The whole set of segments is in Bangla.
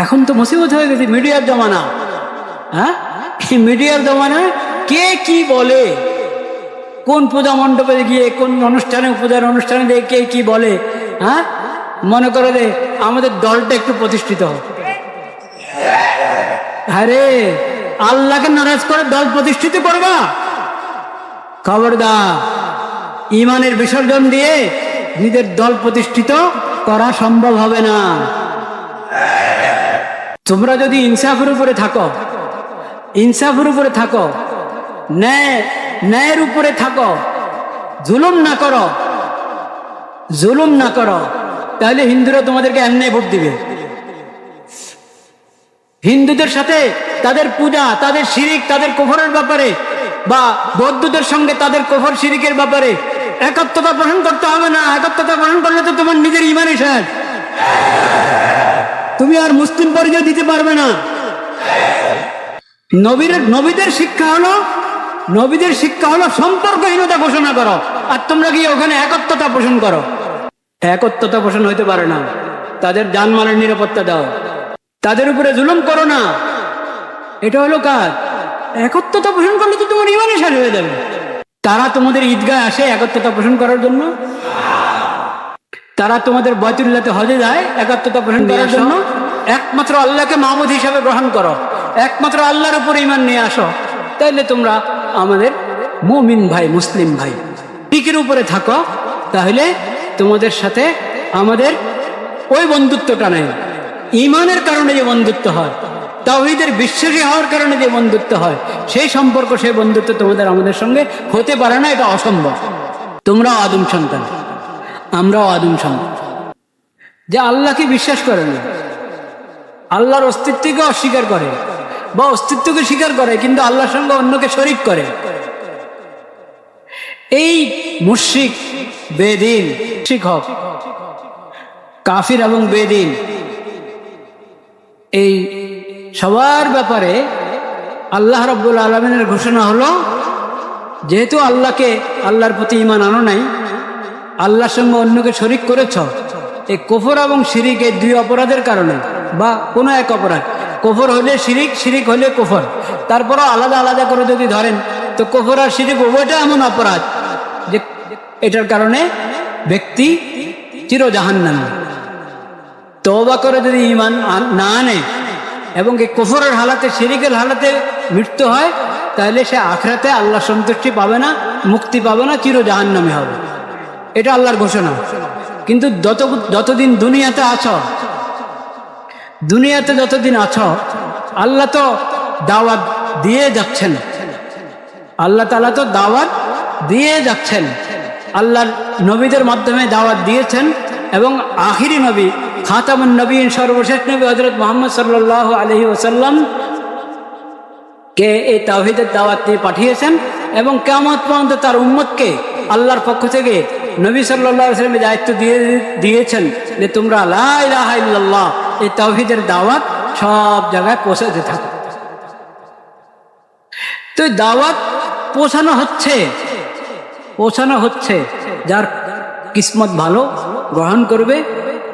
এখন তো মুসিবত হয়ে গেছে, মিডিয়ার জমানা। হ্যাঁ? মিডিয়ার জমানায় কে কি বলে? কোন পূজা মণ্ডপে গিয়ে, কোন অনুষ্ঠানে, পূজার অনুষ্ঠানে গিয়ে কে কি বলে? হ্যাঁ? মনে করে যে আমাদের দলটা একটু প্রতিষ্ঠিত হোক। আরে, আল্লাহকে নারাজ করে দল প্রতিষ্ঠিত করবা? খবরদার, ইমানের বিসর্জন দিয়ে নিজের দল প্রতিষ্ঠিত করা সম্ভব হবে না। তোমরা যদি ইনসাফের উপরে থাকো, ইনসাফের উপরে থাকো, ন্যায়, ন্যায়ের উপরে থাকো, জুলুম না করো, জুলুম না করো, তাহলে হিন্দুরা তোমাদেরকে এমনি ভোট দিবে। হিন্দুদের সাথে তাদের পূজা, তাদের শিরিক, তাদের কোফরের ব্যাপারে বা বৌদ্ধদের সঙ্গে তাদের কোফর শিরিকের ব্যাপারে একাত্মতা পোষণ করতে হবে না একাত্মতা পোষণ করলে তো তোমার নিজের ইমানই শেষ। তুমি আর মুসলিম পরিচয় দিতে পারবে না। নবীর, নবীদের শিক্ষা হলো, নবীদের শিক্ষা হলো সম্পর্কহীনতা ঘোষণা করো। আর তোমরা গিয়ে ওখানে একত্রতা পোষণ করো? একত্রতা পোষণ হইতে পারে না। তাদের জানমালের নিরাপত্তা দাও। তাদের উপরে জুলুম করো না। এটা হলো কাজ। একত্রতা পোষণ করলে তো তোমার ইমানই শেষ হয়ে যাবে। তারা তোমাদের ঈদগায় আসে একত্রতা পোষণ করার জন্য? তারা তোমাদের বয়তুল্লাতে হজে যায় একাত্মতা পোষণ করার জন্য একমাত্র আল্লাহকে মাহমুদ হিসাবে গ্রহণ করো। একমাত্র আল্লাহর উপর ইমান নিয়ে আসো। তাইলে তোমরা আমাদের মুমিন ভাই মুসলিম ভাই টিকের উপরে থাকো। তাহলে তোমাদের সাথে আমাদের ওই বন্ধুত্বটা নেই। ইমানের কারণে যে বন্ধুত্ব হয় তাওহিদের বিশ্বাসী হওয়ার কারণে যে বন্ধুত্ব হয় সেই সম্পর্ক সেই বন্ধুত্ব তোমাদের আমাদের সঙ্গে হতে পারে না এটা অসম্ভব। তোমরা আদম সন্তান। আমরাও আদম সন্তান যে আল্লাহকে বিশ্বাস করে না? আল্লাহর অস্তিত্বকে অস্বীকার করে বা অস্তিত্বকে স্বীকার করে, কিন্তু আল্লাহর সঙ্গে অন্যকে শরিক করে। এই মুশিক বেদিন, শিক্ষক, কাফির এবং বেদিন, এই সবার ব্যাপারে আল্লাহ রব্বুল আলমিনের ঘোষণা হলো, যেহেতু আল্লাহকে আল্লাহর প্রতি ইমান আনো নাই আল্লাহর সঙ্গে অন্যকে শরিক করেছ, এই কোফর এবং শিরিক এই দুই অপরাধের কারণে বা কোনো এক অপরাধ। কোফর হলে শিরিক শিরিক হলে কোফর। তারপরও আলাদা আলাদা করে যদি ধরেন, তো কোফর আর শিরিক উভয়টা এমন অপরাধ যে এটার কারণে ব্যক্তি চির জাহান্নামী তওবা করে যদি ইমান না আনে এবং এই কোফরের হালাতে, শিরিকের হালাতে মৃত্যু হয়, তাহলে সে আখরাতে আল্লাহ সন্তুষ্টি পাবে না, মুক্তি পাবে না চির জাহান্নামে হবে। এটা আল্লাহর ঘোষণা। কিন্তু যত যতদিন দুনিয়াতে আছো, দুনিয়াতে যতদিন আছো, আল্লাহ তো দাওয়াত দিয়ে যাচ্ছেন। আল্লাহ তালা তো দাওয়াত দিয়ে যাচ্ছেন। আল্লাহর নবীদের মাধ্যমে দাওয়াত দিয়েছেন এবং আখিরি নবী, খাতামুন নবীন, সর্বশেষ নবী হজরত মোহাম্মদ সাল্লাহ আলহি ওসাল্লাম কে এই তাহিদের দাওয়াত দিয়ে পাঠিয়েছেন এবং কেমন পর্যন্ত তার উম্মতকে আল্লাহর পক্ষ থেকে নবী সাল্লাহ আসলামের দায়িত্ব দিয়ে দিয়েছেন যে তোমরা লাহ এই তাহিদের দাওয়াত সব জায়গায় পৌঁছাতে থাকো। তো দাওয়াত পৌঁছানো হচ্ছে পৌঁছানো হচ্ছে, যার কিসমত ভালো গ্রহণ করবে,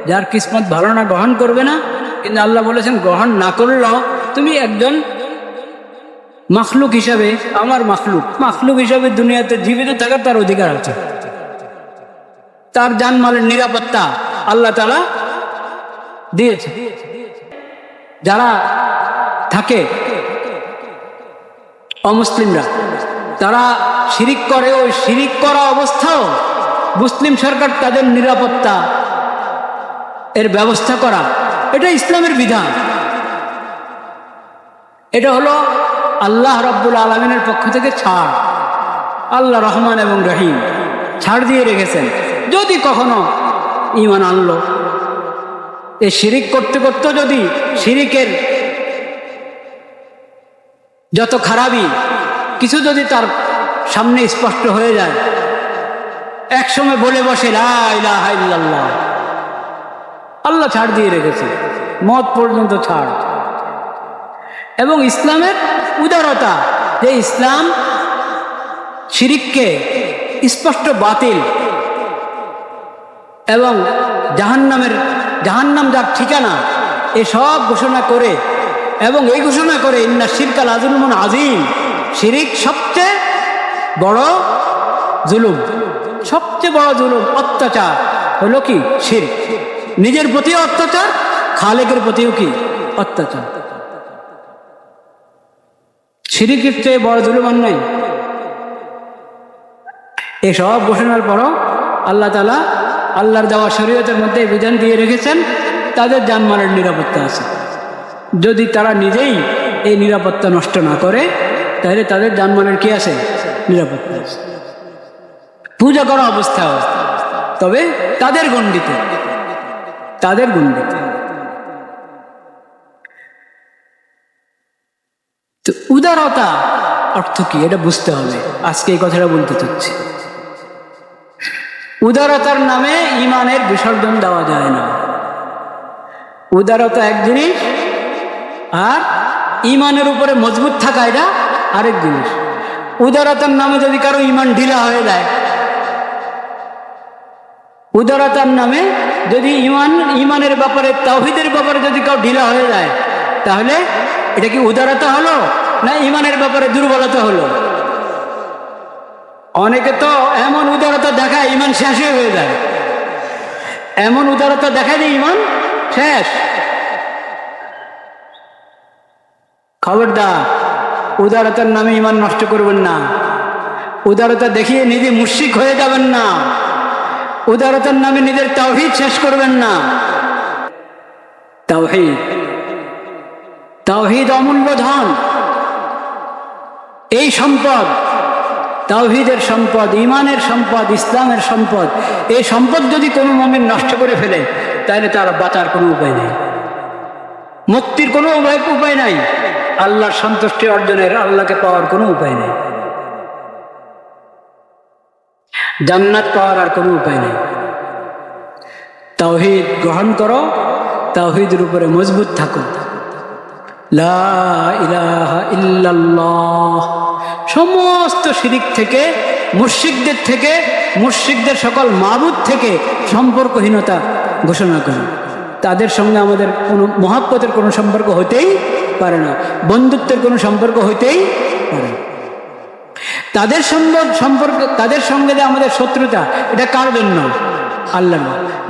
যার কিসমত ভালো না গ্রহণ করবে না, কিন্তু আল্লাহ বলেছেন, গ্রহণ না করলেও তুমি একজন মাখলুক হিসাবে, আমার মাখলুক মাখলুক হিসাবে দুনিয়াতে জীবিত থাকার তার অধিকার আছে। তার জানমালের নিরাপত্তা আল্লাহ তালা দিয়েছে। যারা থাকে অমুসলিমরা, তারা শিরিক করে, ওই শিরিক করা অবস্থাও মুসলিম সরকার তাদের নিরাপত্তা এর ব্যবস্থা করা, এটা ইসলামের বিধান। এটা হলো আল্লাহ রব্বুল আলমিনের পক্ষ থেকে ছাড়। আল্লাহ রহমান এবং রহিম ছাড় দিয়ে রেখেছেন। যদি কখনো ইমান আনলো। এ শিরিক করতে করতে যদি শিরিকের যত খারাপই, কিছু যদি তার সামনে স্পষ্ট হয়ে যায়, একসময় বলে বসে, লা ইলাহা ইল্লাল্লাহ। আল্লাহ ছাড় দিয়ে রেখেছে মত পর্যন্ত ছাড়। এবং ইসলামের উদারতা, যে ইসলাম শিরিককে স্পষ্ট বাতিল এবং জাহান্নামের, জাহান্নাম যার ঠিকানা এসব ঘোষণা করে এবং এই ঘোষণা করে ইন্না শিরকাল আজুলমন আজিম শিরিক সবচেয়ে বড় জুলুম, সবচেয়ে বড় জুলুম অত্যাচার হলো কি? শির নিজের প্রতিও অত্যাচার, খালেকের প্রতিও কি? অত্যাচার। শিরিকের চেয়ে বড় জুলুম আর নাই। এসব ঘোষণার পরও আল্লাহ তালা আল্লাহর দেওয়া শরীয়তের মধ্যে বিধান দিয়ে রেখেছেন, তাদের জানমালের নিরাপত্তা আছে। যদি তারা নিজেই এই নিরাপত্তা নষ্ট না করে, তাহলে তাদের জানমালের কি আছে? নিরাপত্তা আছে। পূজা করা অবস্থা। তবে তাদের গণ্ডিতে। তাদের গণ্ডিতে। তো উদারতা অর্থ কি? এটা বুঝতে হবে। আজকে এই কথাটা বলতে চাচ্ছি। উদারতার নামে ইমানের বিসর্জন দেওয়া যায় না। উদারতা এক জিনিস, আর ইমানের উপরে মজবুত থাকা এটা আরেক জিনিস। উদারতার নামে যদি কারও ইমান ঢিলা হয়ে যায়, উদারতার নামে যদি ইমান, ইমানের ব্যাপারে তাহিদের ব্যাপারে যদি কাউ ঢিলা হয়ে যায়, তাহলে এটা কি উদারতা হলো না ইমানের ব্যাপারে দুর্বলতা হলো? অনেকে তো এমন উদারতা দেখায় ইমান শেষ হয়ে যায়। এমন উদারতা দেখায় যে ইমান শেষ। খবরদার, উদারতার নামে ইমান নষ্ট করবেন না। উদারতা দেখিয়ে নিজে মুশিক হয়ে যাবেন না। উদারতার নামে নিজের তাওহিদ শেষ করবেন না। তাওহিদ। তাওহিদ অমূল্য ধন। এই সম্পদ তাওহিদের সম্পদ ইমানের সম্পদ, ইসলামের সম্পদ, এই সম্পদ যদি কোনো মমিন নষ্ট করে ফেলে, তাহলে তার বাঁচার কোনো উপায় নেই। মুক্তির কোনো উপায় উপায় নাই। আল্লাহর সন্তুষ্টি অর্জনের, আল্লাহকে পাওয়ার কোনো উপায় নেই। জান্নাত পাওয়ার আর কোনো উপায় নেই। তাওহিদ গ্রহণ করো, তাওহিদের উপরে মজবুত থাকো। লা ইলাহা ইল্লাল্লাহ। সমস্ত শিরিক থেকে মুর্শিকদের থেকে মুর্শিকদের সকল মাবুদ থেকে সম্পর্কহীনতা ঘোষণা করুন। তাদের সঙ্গে আমাদের কোনো মহাব্বতের কোনো সম্পর্ক হতেই পারে না, বন্ধুত্বের কোনো সম্পর্ক হতেই পারে তাদের সঙ্গে সম্পর্ক, তাদের সঙ্গে যে আমাদের শত্রুতা, এটা কার জন্য? আল্লাহ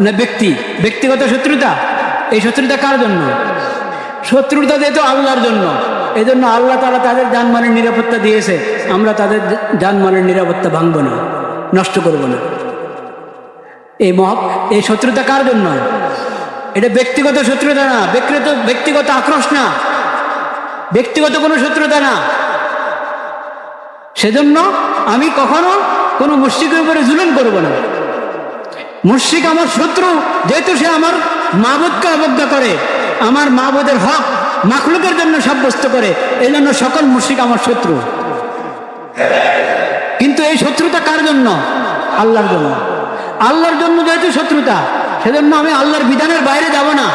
না ব্যক্তি। ব্যক্তিগত শত্রুতা? এই শত্রুতা কার জন্য? শত্রুতা যেহেতু আল্লাহর জন্য। এই জন্য আল্লাহ তারা তাদের জানমালের নিরাপত্তা দিয়েছে। আমরা তাদের জানমালের নিরাপত্তা ভাঙবো না, নষ্ট করব না। এই মহা, এই শত্রুতা কার জন্য? এটা ব্যক্তিগত শত্রুতা না, ব্যক্তিগত ব্যক্তিগত আক্রোশ না। ব্যক্তিগত কোনো শত্রুতা না। সেজন্য আমি কখনো কোনো মুশ্রিকের উপরে জুলুম করব না। মুশ্রিক আমার শত্রু, যেহেতু সে আমার মাবুদকে অবজ্ঞা করে, আমার মাবুদের হক মাখলুকের জন্য সাব্যস্ত করে, এই জন্য সকল মুশ্রিক আমার শত্রু। কিন্তু এই শত্রুতা কার জন্য? আল্লাহর জন্য। আল্লাহর জন্য যেহেতু শত্রুতা, সেজন্য আমি আল্লাহর বিধানের বাইরে যাব না।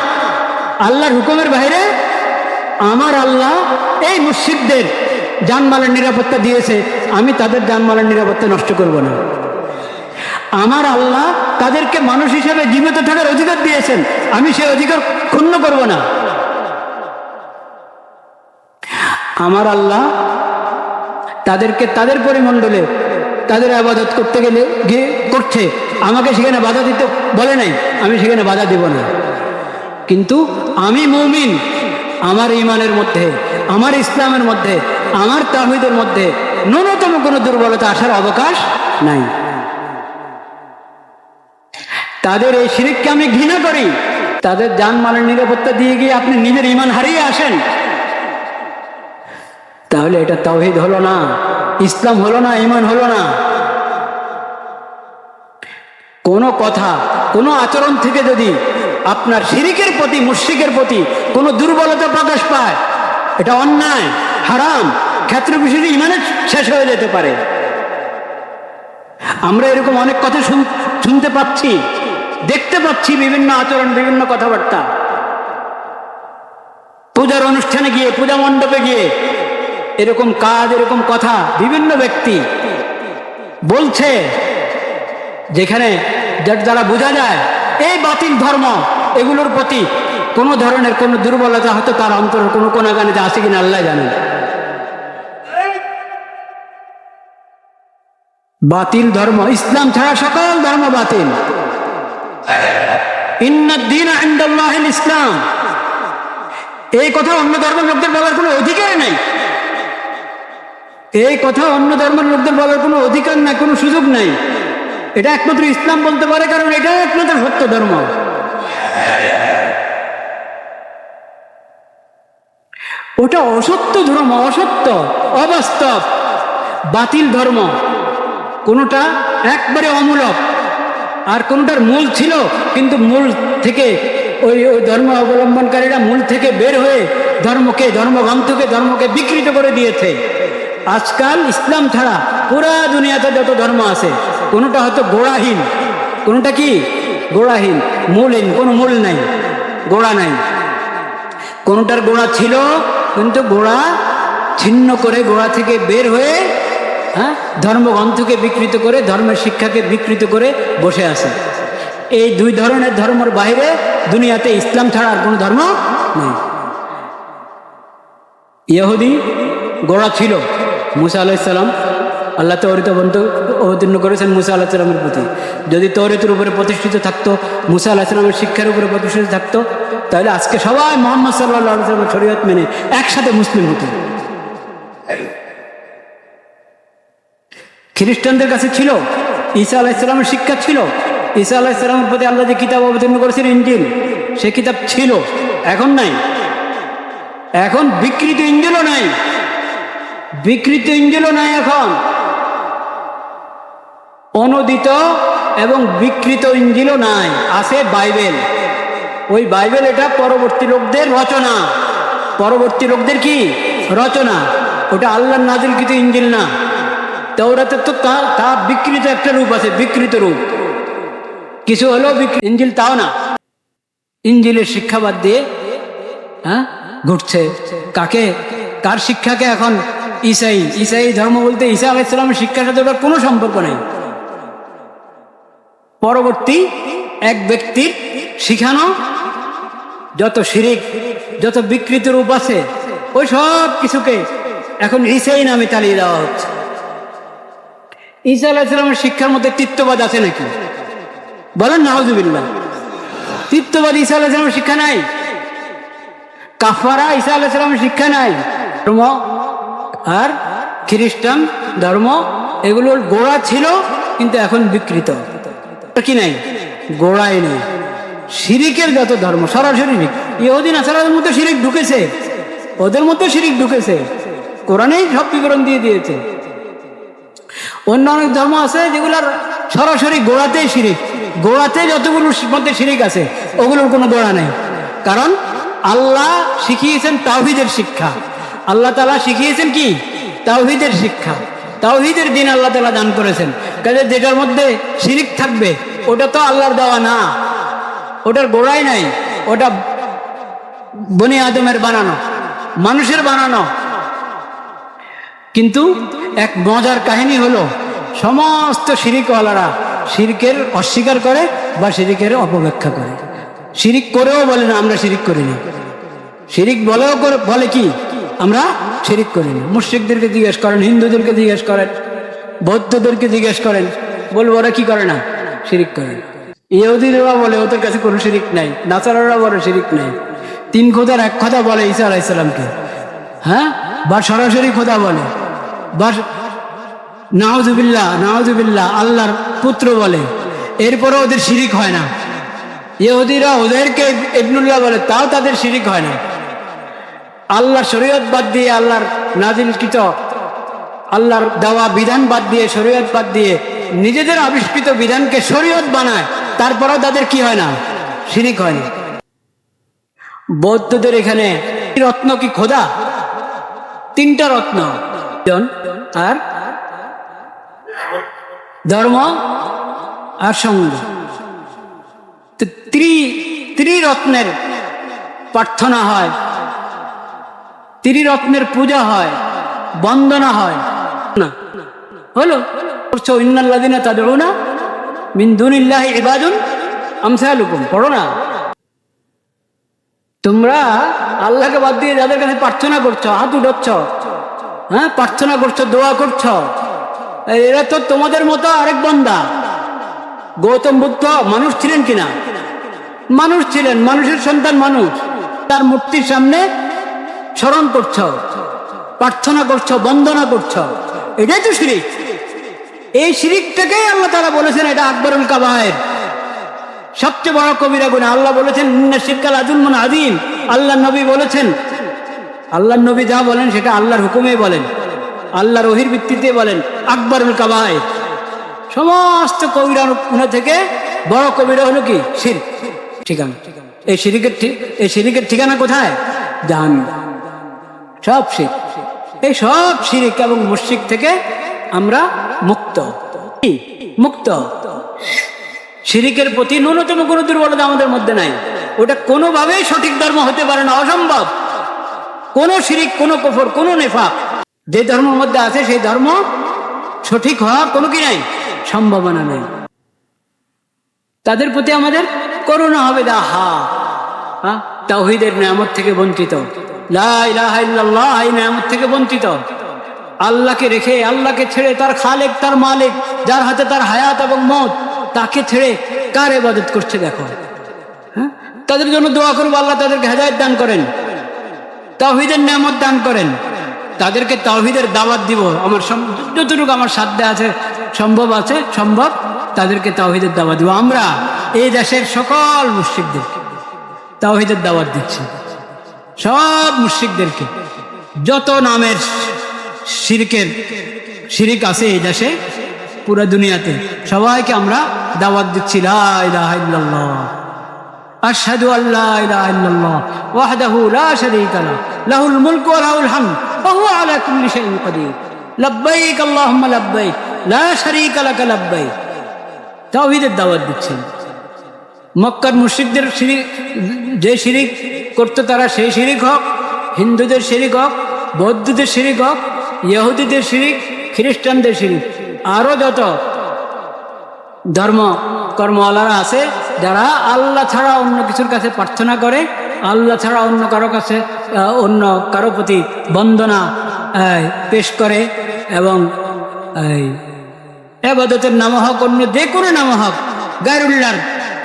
আল্লাহর হুকুমের বাইরে আমার আল্লাহ এই মুশ্রিকদের জানমালের নিরাপত্তা দিয়েছে, আমি তাদের জানমালের নিরাপত্তা নষ্ট করব না। আমার আল্লাহ তাদেরকে মানুষ হিসেবে জীবিত থাকার অধিকার দিয়েছেন, আমি সেই অধিকার ক্ষুণ্ণ করব না। আমার আল্লাহ তাদেরকে তাদের পরিমণ্ডলে তাদের আবাদত করতে গেলে গিয়ে করছে। আমাকে সেখানে বাধা দিতে বলে নাই, আমি সেখানে বাধা দেব না। কিন্তু আমি মৌমিন, আমার ইমানের মধ্যে, আমার ইসলামের মধ্যে, আমার তাহিদের মধ্যে ন্যূনতম কোনো দুর্বলতা আসার অবকাশ নাই। তাদের এই শিরিককে আমি ঘৃণা করি। তাদের যানমালের নিরাপত্তা দিয়ে গিয়ে আপনি নিজের ইমান হারিয়ে আসেন। তাহলে এটা তাওহিদ হলো না, ইসলাম হলো না ইমান হলো না। কোনো কথা, কোনো আচরণ থেকে যদি আপনার শিরিকের প্রতি, মুশ্রিকের প্রতি কোনো দুর্বলতা প্রকাশ পায়, এটা অন্যায়, হারাম ক্ষেত্র বিষয়ে ইমানে শেষ হয়ে যেতে পারে। আমরা এরকম অনেক কথা শুন- শুনতে পাচ্ছি, দেখতে পাচ্ছি বিভিন্ন আচরণ, বিভিন্ন কথাবার্তা। পূজার অনুষ্ঠানে গিয়ে, পূজা মণ্ডপে গিয়ে এরকম কাজ, এরকম কথা বিভিন্ন ব্যক্তি বলছে, যেখানে যার বোঝা যায়, এই বাতিল ধর্ম এগুলোর প্রতি কোনো ধরনের কোনো দুর্বলতা হয়তো তার অন্তরের কোনো কোনাগানিতে আছে কিনা আল্লাহ জানেন। বাতিল ধর্ম, ইসলাম ছাড়া সকল ধর্ম বাতিল। ইসলাম। এই কথা অন্য ধর্মের লোকদের বলার কোনো অধিকার নাই। এই কথা অন্য ধর্মের লোকদের বলার কোনো অধিকার নাই, কোনো সুযোগ নাই। এটা একমাত্র ইসলাম বলতে পারে, কারণ এটা একমাত্র সত্য ধর্ম। ওটা অসত্য ধর্ম, অসত্য, অবাস্তব, বাতিল ধর্ম। কোনোটা একবারে অমূলক। আর কোনটার মূল ছিল, কিন্তু মূল থেকে ওই ওই ধর্ম অবলম্বনকারীরা মূল থেকে বের হয়ে ধর্মকে, ধর্মগ্রন্থকে, ধর্মকে বিকৃত করে দিয়েছে। আজকাল ইসলাম ছাড়া পুরা দুনিয়াতে যত ধর্ম আছে, কোনোটা হয়তো গোড়াহীন, কোনোটা কি? গোড়াহীন। মূলহীন, কোনো মূল নাই, গোড়া নাই। কোনোটার গোড়া ছিল, কিন্তু গোড়া ছিন্ন করে, গোড়া থেকে বের হয়ে হ্যাঁ ধর্মগ্রন্থকে বিকৃত করে, ধর্মের শিক্ষাকে বিকৃত করে বসে আছে। এই দুই ধরনের ধর্মের বাইরে দুনিয়াতে ইসলাম ছাড়া আর কোনো ধর্ম নেই। ইহুদি গোড়া ছিল মুসা আলাইসাল্লাম আল্লাহ তৌরিত বন্ধ অবতীর্ণ করেছেন মুসা আলাহিসাল্লামের প্রতি। যদি তৌরিতের উপরে প্রতিষ্ঠিত থাকতো, মুসা আলাহিসাল্লামের শিক্ষার উপরে প্রতিষ্ঠিত থাকতো, তাহলে আজকে সবাই মোহাম্মদ সাল্লাহ সাল্লামের শরীয়ত মেনে একসাথে মুসলিম হতো। খ্রিস্টানদের কাছে ছিল, ঈসা আলাহিসাল্লামের শিক্ষা ছিল। ঈসা আলাহিসাল্লামের প্রতি আল্লাহ যে কিতাব অবতীর্ণ করেছেন, ইঞ্জিল, সে কিতাব ছিল, এখন নাই। এখন বিকৃত ইঞ্জিলও নাই। বিকৃত ইঞ্জিলও নাই এখন। অনুদিত এবং বিকৃত ইঞ্জিলও নাই, আছে বাইবেল। ওই বাইবেল এটা পরবর্তী লোকদের রচনা। পরবর্তী লোকদের কি? রচনা। ওটা আল্লাহর নাজিলকৃত ইঞ্জিল না। তৌরাতে তো তা তা বিকৃত একটা রূপ আছে, বিকৃত রূপ। কিছু বিকৃ- ইঞ্জিল তাও না। ইঞ্জিলের শিক্ষাবাদ দিয়ে হ্যাঁ ঘুরছে। কাকে? কার শিক্ষাকে এখন ইসাই ইসাই ধর্ম বলতে ঈসা আলাইসালামের শিক্ষার সাথে ওটার কোনো সম্পর্ক নেই। পরবর্তী এক ব্যক্তির শিখানো, যত শিরিক, যত বিকৃত রূপ আছে, ওই সব কিছুকে এখন ইসাই নামে চালিয়ে দেওয়া হচ্ছে। ঈসা আলাহিসামের শিক্ষার মধ্যে তিত্ববাদ আছে নাকি? বলেন নাহজুবিল্লাহ তিত্ববাদ ঈসা আলাহিসামের শিক্ষা নাই। কাফারা ঈসা আলাহিসামের শিক্ষা নাই। আর খ্রিস্টান ধর্ম, এগুলোর গোড়া ছিল কিন্তু এখন বিকৃত। কি নাই? গোড়াই নেই। শিরিকের যত ধর্ম, সরাসরি ইহুদিন আসারাদের মধ্যে শিরিক ঢুকেছে। ওদের মধ্যে শিরিক ঢুকেছে। কোরআনেই সব বিবরণ দিয়ে দিয়েছে। অন্য অনেক ধর্ম আছে যেগুলোর সরাসরি গোড়াতেই শিরিক। গোড়াতে যতগুলো মধ্যে শিরিক আছে, ওগুলোর কোনো গোড়া নেই। কারণ আল্লাহ শিখিয়েছেন তাওহিদের শিক্ষা। আল্লাহ তালা শিখিয়েছেন কি? তাওহিদের শিক্ষা। তাওহিদের দিন আল্লাহ তালা দান করেছেন। কাজে যেটার মধ্যে শিরিক থাকবে, ওটা তো আল্লাহর দেওয়া না। ওটার গোড়াই নাই। ওটা বনি আদমের বানানো, মানুষের বানানো। কিন্তু এক মজার কাহিনী হলো, সমস্ত শিরিকওয়ালারা শিরিকের অস্বীকার করে বা শিরিকের অপব্যাখ্যা করে। শিরিক করেও বলে না, আমরা শিরিক করিনি। শিরিক বলেও বলে কি? আমরা শিরিক করিনি মুশ্রিকদেরকে জিজ্ঞেস করেন, হিন্দুদেরকে জিজ্ঞেস করেন, বৌদ্ধদেরকে জিজ্ঞেস করেন, বলব ওরা কি করে না? শিরিক করে ইহুদিরা বলে, ওদের কাছে কোনো শিরিক নাই। নাসারারা বলে, শিরিক নাই। তিন খোদার এক কথা বলে ঈসা আলাইসালামকে হ্যাঁ? বা সরাসরি খোদা বলে। বা নাওজুবিল্লাহ নাওজুবিল্লাহ আল্লাহর পুত্র বলে। এরপরে ওদের শিরিক হয় না। ইহুদিরা ওদেরকে ইবনুল্লাহ বলে, তাও তাদের শিরিক হয় না। আল্লাহর শরীয়ত বাদ দিয়ে আল্লাহর নাজিলকৃত আল্লাহর দেওয়া বিধান বাদ দিয়ে, শরীয়ত বাদ দিয়ে নিজেদের আবিষ্কৃত বিধানকে শরীয়ত বানায়, তারপরেও তাদের কি হয় না? শিরিক হয় না। বৌদ্ধদের এখানে রত্ন কি খোদা? তিনটা রত্ন। আর? ধর্ম আর সঙ্গ। ত্রি ত্রিরত্নের প্রার্থনা হয়। ত্রিরত্নের পূজা হয় বন্দনা হয়। না। হলো? করছ ইন্নাল্লাদিনা তাদের না দুনিল্লাহি ইবাদুন আমসালুকুম। পড়ো না। তোমরা আল্লাহকে বাদ দিয়ে যাদের কাছে প্রার্থনা করছ হাত উঠাচ্ছ। হ্যাঁ প্রার্থনা করছ দোয়া করছ। এরা তো তোমাদের মতো আরেক বন্দা। গৌতম বুদ্ধ মানুষ ছিলেন কিনা? মানুষ ছিলেন মানুষের সন্তান মানুষ। তার মূর্তির সামনে স্মরণ করছ, প্রার্থনা করছ, বন্দনা করছ। এটাই তো শিরিক। এই শিরিকটাকেই আল্লাহ তারা বলেছেন, এটা আকবরুল কাবায়ের। সবচেয়ে বড় কবিরা গুণা। আল্লাহ বলেছেন শিরকাল আজুলমন আদিম আল্লাহ নবী বলেছেন আল্লাহ নবী যা বলেন, সেটা আল্লাহর হুকুমে বলেন। আল্লাহর ওহির ভিত্তিতে বলেন, আকবরুল কাবায় সমস্ত কবিরা গুণা থেকে বড় কবিরা হলো কি? শির। ঠিকানা। এই শিরিকের এই শিরিকের ঠিকানা কোথায়? জাহান সব শির। এই সব শিরিক এবং মুশিক থেকে আমরা মুক্ত। মুক্ত। শিরিকের প্রতি ন্যূনতম কোনো দুর্বলতা আমাদের মধ্যে নাই। ওটা কোনোভাবেই সঠিক ধর্ম হতে পারে না, অসম্ভব। কোনো শিরিক, কোনো কফর, কোনো নেফা যে ধর্মের মধ্যে আছে সেই ধর্ম সঠিক হওয়ার কোনো কি নাই? সম্ভাবনা নেই। তাদের প্রতি আমাদের করুণা হবে দা হা তাওহিদের নিয়ামত থেকে বঞ্চিত। থেকে বঞ্চিত। আল্লাহকে রেখে, আল্লাহকে ছেড়ে তার খালেক, তার মালিক, যার হাতে তার হায়াত এবং মত, তাকে ছেড়ে কার ইবাদত করছে দেখো? হ্যাঁ? তাদের জন্য দোয়া করব, আল্লাহ তাদেরকে হেদায়ত দান করেন। তাওহিদের নিয়ামত দান করেন। তাদেরকে তাওহিদের দাওয়াত দিব। আমার যতটুকু আমার সাধ্যে আছে, সম্ভব আছে, সম্ভব, তাদেরকে তাওহিদের দাওয়াত দিব। আমরা এই দেশের সকল মুশ্রিকদেরকে তাওহিদের দাওয়াত দিচ্ছি। সব মুশিকদেরকে যত নামের শিরিকের শিরিক আছে এই দেশে, পুরো দুনিয়াতে, সবাইকে আমরা দাওয়াত দিচ্ছি আশহাদু আল্লাহ ইলাহা ইল্লাল্লাহ, ওয়াহদাহু লা শারীকা লাহুল মুলকু ওয়া লাহুল হামদ, ওয়া হুয়া আলা কুল্লি শাইইন কাদির। লব্বাইক, লা শারীকা লাকা লব্বাইক। তাওহীদের দাওয়াত দিচ্ছেন। মক্কার মুশরিকদের শিরিক, যে শিরিক করতো তারা সেই শিরিক হোক, হিন্দুদের শিরিক হোক, বৌদ্ধদের শিরিক হোক, ইহুদিদের শিরিক, খ্রিস্টানদের শিরিক আরও যত ধর্ম কর্মওয়ালারা আছে, যারা আল্লাহ ছাড়া অন্য কিছুর কাছে প্রার্থনা করে, আল্লাহ ছাড়া অন্য কারও কাছে অন্য কারও প্রতি বন্দনা পেশ করে এবং এবাদতের নাম হোক অন্য যে কোনো নাম হোক গায়রুল্লাহর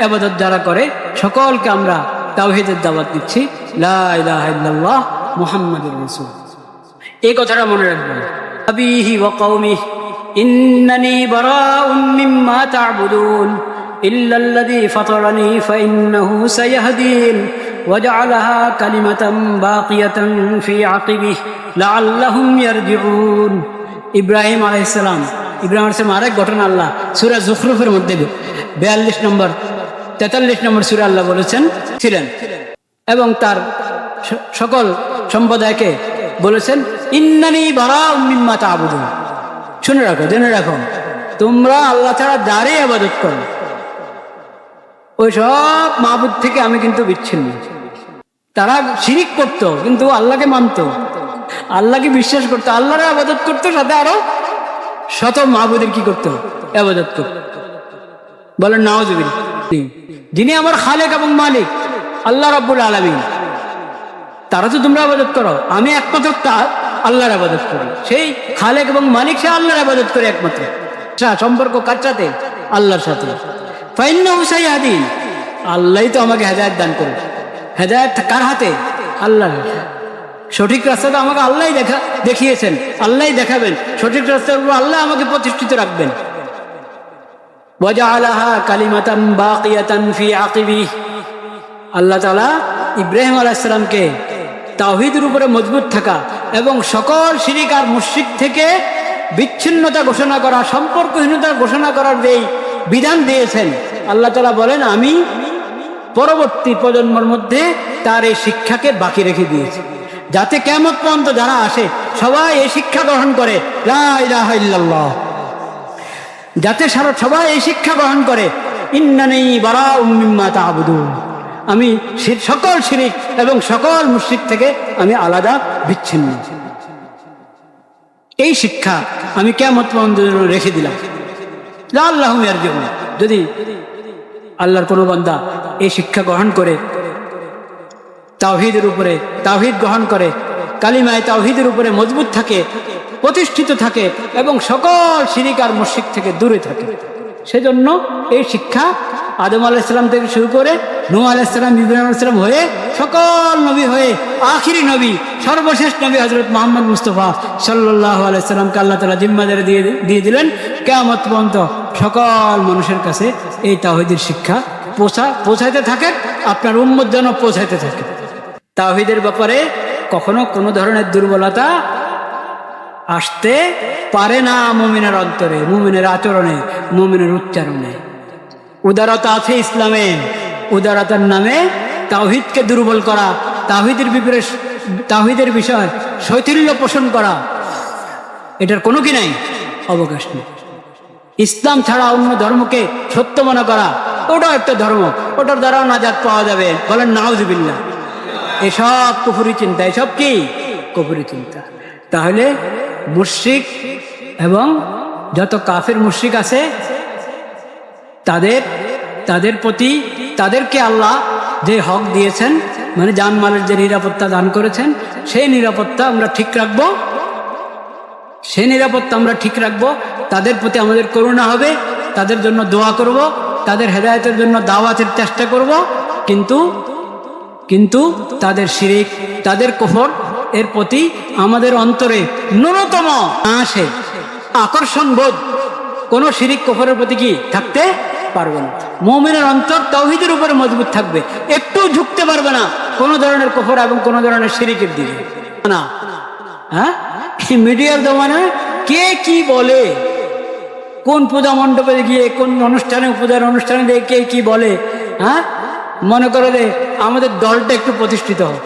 এবাদত যারা করে, সকলকে আমরা তাওহিদের দাওয়াত দিচ্ছি লা ইলাহা ইল্লাল্লাহ মুহাম্মাদুর রাসূল এই কথাটা মনে রাখবেন আবিহি ওয়া কওমিহি ইন্নানি বারাউম মিম্মা তা'বুদুন ইল্লা আল্লাযী ফাতারানি ফাইন্নাহু সায়াহদিন وجعلها كلمة باقية في عقبه لعلهم يرجعون ইব্রাহিম আলাইসালাম ইব্রাহিম আলাইসালাম আরেক ঘটনা আল্লাহ সুরা জুখরুফের মধ্যে বিয়াল্লিশ নম্বর তেতাল্লিশ নম্বর সুরা আল্লাহ বলেছেন, ছিলেন। এবং তার সকল সম্প্রদায়কে বলেছেন, ইন্নানি বারা মিম্মা তাবুদুন। শুনে রাখো, জেনে রাখো। তোমরা আল্লাহ ছাড়া যারে আবাদত করো, ওই সব মাহবুদ থেকে আমি কিন্তু বিচ্ছিন্ন। তারা শিরিক করতো, কিন্তু আল্লাহকে মানতো। আল্লাহকে বিশ্বাস করতো, আল্লাহরে আবাদত করতো, সাথে আরও শত মাহবুদের কি করতো? আবাদত করতো। বলেন নওয়াজবিন যিনি আমার খালেক এবং মালিক, আল্লাহ রব্বুল আলমিন। তারা তো তোমরা আবাদত করো, আমি একমাত্র তার, আল্লাহর আবাদত করি। সেই খালেক এবং মালিক সে আল্লাহর আবাদত করে একমাত্র। সম্পর্ক কার সাথে? আল্লাহর সাথে। ফাইন্না হুসাই আদিন আল্লাহই তো আমাকে হেদায়ত দান করে। হেদায়ত কার হাতে? আল্লাহর। সঠিক রাস্তা তো আমাকে আল্লাহ দেখা দেখিয়েছেন আল্লাহ দেখাবেন। সঠিক রাস্তার উপর আল্লাহ আমাকে প্রতিষ্ঠিত রাখবেন। আল্লাহ ইব্রাহিম উপরে মজবুত থাকা এবং সকল আর থেকে বিচ্ছিন্নতা ঘোষণা করা, সম্পর্কহীনতা ঘোষণা করার বিধান দিয়েছেন বলেন, আমি পরবর্তী প্রজন্মের মধ্যে তার এই শিক্ষাকে বাকি রেখে দিয়েছি। যাতে কেমন পর্যন্ত যারা আসে, সবাই এই শিক্ষা গ্রহণ করে। লা ইলাহা ইল্লাল্লাহ। যাতে সারা সবাই এই শিক্ষা গ্রহণ করে। ইন্নানি বারা উম্মিম্মা তাবুদুন। আমি সকল শিরিক এবং সকল মুশরিক থেকে আমি আলাদা, বিচ্ছিন্ন। এই শিক্ষা আমি কেমন রেখে দিলাম। আল্লাহ যদি আল্লাহর কোনো বান্দা এই শিক্ষা গ্রহণ করে, তাওহিদের উপরে তাওহিদ গ্রহণ করে, কালিমায় তাওহিদের উপরে মজবুত থাকে প্রতিষ্ঠিত থাকে এবং সকল শিরিক আর মুশিক থেকে দূরে থাকে। সেজন্য এই শিক্ষা আদম আলাইসাল্লাম থেকে শুরু করে নু আলাইসাল্লাম ইব্রাহিম আলাইসাল্লাম হয়ে সকল নবী হয়ে আখিরি নবী, সর্বশেষ নবী হজরত মোহাম্মদ মুস্তফা সাল্লাহ আলাইসাল্লামকে আল্লাহ তালা জিম্মাদারে দিয়ে দিয়ে দিলেন। কেমত পর্যন্ত সকল মানুষের কাছে এই তাহিদের শিক্ষা পৌঁছা, পৌঁছাইতে থাকেন আপনার উম্মত যেন পৌঁছাইতে থাকে। তাহিদের ব্যাপারে কখনো কোনো ধরনের দুর্বলতা আসতে পারে না মুমিনের অন্তরে, মুমিনের আচরণে, মুমিনের উচ্চারণে। উদারতা আছে ইসলামে, উদারতার নামে তাওহিদকে দুর্বল করা তাহিদের বিপরে তাহিদের বিষয় শৈথিল্য পোষণ করা, এটার কোনো কি নাই? অবকাশ নেই। ইসলাম ছাড়া অন্য ধর্মকে সত্য মনে করা, ওটাও একটা ধর্ম, ওটার দ্বারাও নাজাত পাওয়া যাবে। বলেন নাউজবিল্লা এসব কুফুরি চিন্তা, এসব কি? কুফুরি চিন্তা। তাহলে মুশ্রিক এবং যত কাফের মুশ্রিক আছে, তাদের তাদের প্রতি, তাদেরকে আল্লাহ যে হক দিয়েছেন মানে জানমালের যে নিরাপত্তা দান করেছেন, সেই নিরাপত্তা আমরা ঠিক রাখব। সেই নিরাপত্তা আমরা ঠিক রাখব। তাদের প্রতি আমাদের করুণা হবে, তাদের জন্য দোয়া করব, তাদের হেদায়তের জন্য দাওয়াতের চেষ্টা করব। কিন্তু কিন্তু তাদের শিরিক, তাদের কোফর এর প্রতি আমাদের অন্তরে ন্যূনতম আসে। আকর্ষণ বোধ কোনো শিরিক কোফরের প্রতি কি থাকতে পারবে না। মৌমিনের অন্তর তৌহিদের উপরে মজবুত থাকবে। একটু ঝুঁকতে পারবে না কোনো ধরনের কোফর এবং কোনো ধরনের শিরিকের দিকে। না। হ্যাঁ? মিডিয়ার দোকানে কে কি বলে? কোন পূজা মণ্ডপে গিয়ে, কোন অনুষ্ঠানে, পূজার অনুষ্ঠানে দিয়ে কে কি বলে? হ্যাঁ? মনে করে রে আমাদের দলটা একটু প্রতিষ্ঠিত হোক।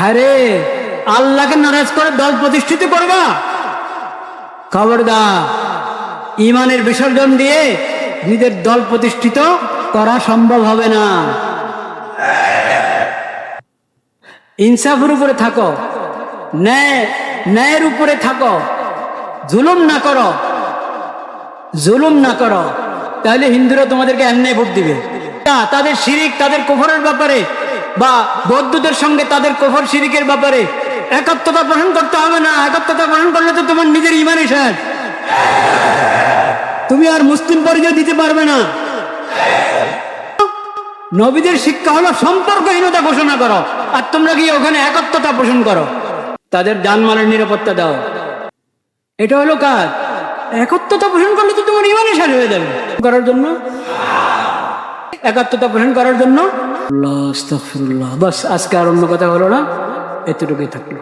আরে, আল্লাহকে নারাজ করে দল প্রতিষ্ঠিত করবা? খবরদার, ইমানের বিসর্জন দিয়ে নিজের দল প্রতিষ্ঠিত করা সম্ভব হবে না। ইনসাফের উপরে থাকো। ন্যায়, ন্যায়ের উপরে থাকো। জুলুম না করো। জুলুম না করো। তাহলে হিন্দুরা তোমাদেরকে অন্যায় ভোট দিবে। তাদের শিরিক, তাদের কোফরের ব্যাপারে বা বৌদ্ধদের সঙ্গে তাদের কোফর শিরিকের ব্যাপারে একাত্মতা পোষণ করতে হবে না। একাত্মতা পোষণ করলে তো তোমার নিজের ইমানই শেষ তুমি আর মুসলিম পরিচয় দিতে পারবে না। নবীদের শিক্ষা হলো সম্পর্কহীনতা ঘোষণা করো। আর তোমরা গিয়ে ওখানে একাত্মতা পোষণ করো। তাদের জানমালের নিরাপত্তা দাও। এটা হলো কাজ। একত্রতা পোষণ করলে তো তোমার ইমানই শেষ হয়ে যাবে। করার জন্য? একাত্মতা পোষণ করার জন্য আল্লাহ। বাস আজকে আর অন্য কথা হলো না এতটুকুই থাকল